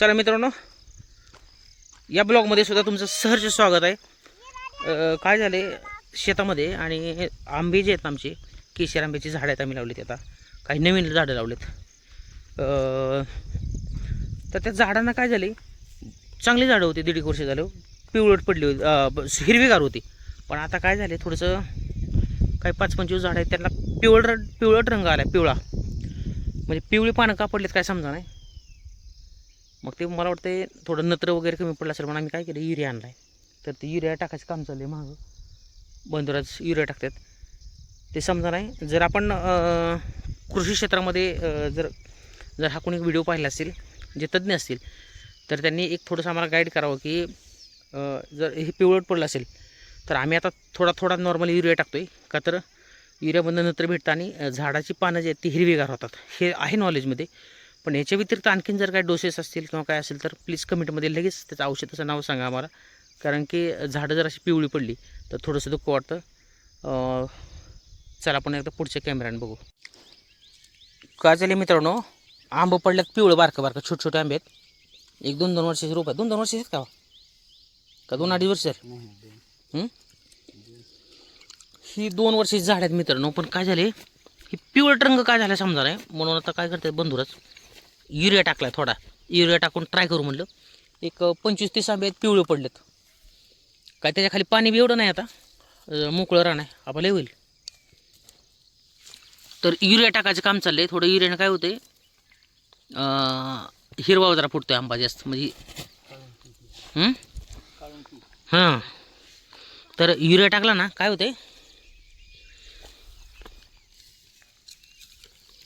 चला मित्रांनो या ब्लॉगमध्ये सुद्धा तुमचं सहर्ष स्वागत आहे. काय झाले? शेतामध्ये आणि आंबे जे आहेत आमचे केशर आंब्याची झाडं आहेत आम्ही लावलीत आता. काही नवीन झाडं लावलेत. तर त्या झाडांना काय झाले? चांगली झाडं होती दीड एक वर्ष झालं. पिवळट पडली होती. हिरवीगार होती. पण आता काय झाले? थोडंसं काही पाच पंचवीस झाडं आहेत. त्यांना पिवळट पिवळट रंग आला पिवळा. म्हणजे पिवळी पानं का पडलीत काय समजा नाही. मग ते मला वाटतं थोडं नत्र वगैरे कमी पडलं असेल म्हणून आम्ही काय केलं युरिया आणला आहे तर ते युरिया टाकायचं काम चाललं आहे मागं. बंदुराज युरिया टाकतात. ते समजा नाही जर आपण कृषी क्षेत्रामध्ये जर जर हा कोणी व्हिडिओ पाहिला असेल जे तज्ज्ञ असतील तर त्यांनी एक थोडंसं आम्हाला गाईड करावं की जर हे पिवळट पडलं असेल तर आम्ही आता थोडा थोडा नॉर्मल युरिया टाकतो आहे का तर युरियामधनं नंतर भेटतं आणि झाडाची पानं जी आहेत ती हिरवीगार होतात. हे आहे नॉलेजमध्ये पण याच्या व्यतिरिक्त आणखीन जर काय डोसेस असतील किंवा काय असेल तर प्लीज कमेंटमध्ये लगेच त्याचं औषधाचं नाव सांगा आम्हाला. कारण की झाडं जर अशी पिवळी पडली तर थोडंसं दुःख वाटतं. चला आपण एकदा पुढच्या कॅमेऱ्याने बघू. काय झाले मित्रांनो आंबं पडल्यात पिवळं बारकं बारकं छोटे छोटे आंबे आहेत. एक दोन दोन वर्षाचे रोप आहेत. दोन दोन वर्षाचे का? का दोन अडीच वर्ष झाले? हं? दोन वर्षाची झाड आहेत मित्रांनो पण काय झाले? ही पिवळट रंग काय झाला समजा नाही? म्हणून आता काय करतात बंधुरच? युरिया टाकलाय थोडा. युरिया टाकून ट्राय करू म्हणलं. एक पंचवीस तीस आंबे आहेत पिवळे पडलेत. काय त्याच्याखाली पाणी बी एवढं नाही आता. मोकळं राहणं आहे. आपल्याला होईल. तर युरिया टाकायचं काम चाललंय. थोडं युरियानं काय होते हिरवा जरा फुटतोय आंबा जास्त. म्हणजे हां? तर युरिया टाकला ना काय होते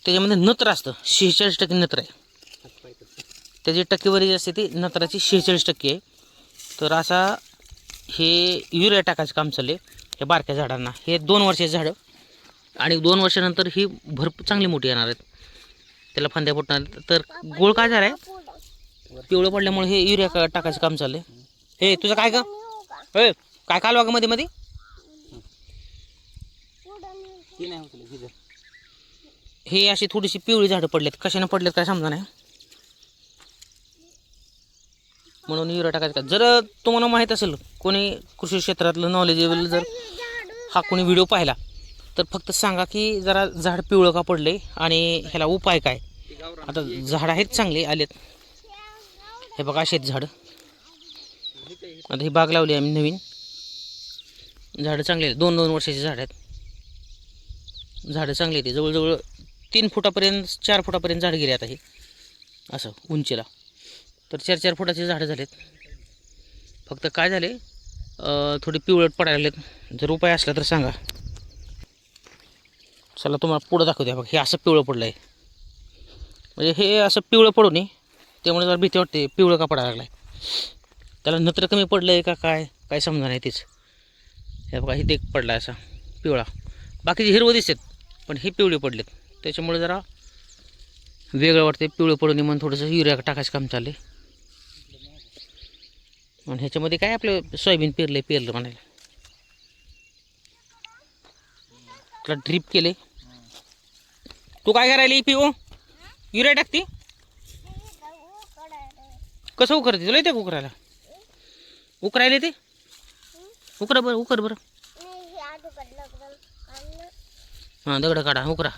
त्याच्यामध्ये नत्र असतं. शेहेचाळीस टक्के नत्र आहे. त्याची टक्केवारी जी असते ती नत्राची शेहेचाळीस टक्के आहे. तर असा हे युरिया टाकायचं काम चालले हे बारक्या झाडांना. हे दोन वर्षाचे झाडं. आणि दोन वर्षानंतर ही भरपूर चांगली मोठी येणार आहेत. त्याला फांद्या फुटणार आहेत. तर गोळ काय झाला आहे पिवळं पडल्यामुळे हे युरिया टाकायचं काम चाललंय. हे तुझं काय का हे काय कालवा का मध्ये मध्ये हे अशी थोडीशी पिवळी झाडं पडलेत. कशाने पडलेत काय समजा नाही. म्हणून युरिया टाकायचं का जर तुम्हाला माहीत असेल कोणी कृषी क्षेत्रातलं नॉलेजेबल जर हा कोणी व्हिडिओ पाहिला तर फक्त सांगा की जरा झाड पिवळं का पडले आणि ह्याला उपाय काय? आता झाड आहेत चांगले आलेत. हे बघा असे आहेत झाडं. आता ही बाग लावली आम्ही नवीन. झाडं चांगले आहेत. दोन दोन वर्षाची झाड आहेत. झाडं चांगली आहेत. जवळजवळ तीन फुटापर्यंत चार फुटापर्यंत झाड गेले आता हे. असं उंचीला. तर चार चार फुटाचे झाडं झालेत. फक्त काय झाले? थोडी पिवळट पडायला लागलेत. जर उपाय असला तर सांगा. चला तुम्हाला पुढं दाखवते बघ हे असं पिवळं पडलं आहे म्हणजे हे असं पिवळं पडू नये त्यामुळे जरा भीती वाटते. पिवळं का पडायला लागलं आहे त्याला नत्र कमी पडलं आहे का काय? काय समजा नाही तेच. हे बघा हे एक पडला असा पिवळा. बाकीचे हिरवं दिसतात पण हे पिवळे पडलेत. त्याच्यामुळे जरा वेगळं वाटते पिवळं पडू नये म्हणून थोडंसं युरिया टाकायचं काम चालले आणि ह्याच्यामध्ये काय आपलं सोयाबीन पेरलं पेरलं म्हणायला. तुला ड्रीप केले. तू काय करायला पिओ युरिया टाकते? कसं उकरते? तुला येते उकरायला? उकरायला येते उकरा बरं उकर बरं. हां दगड काढा उकरा.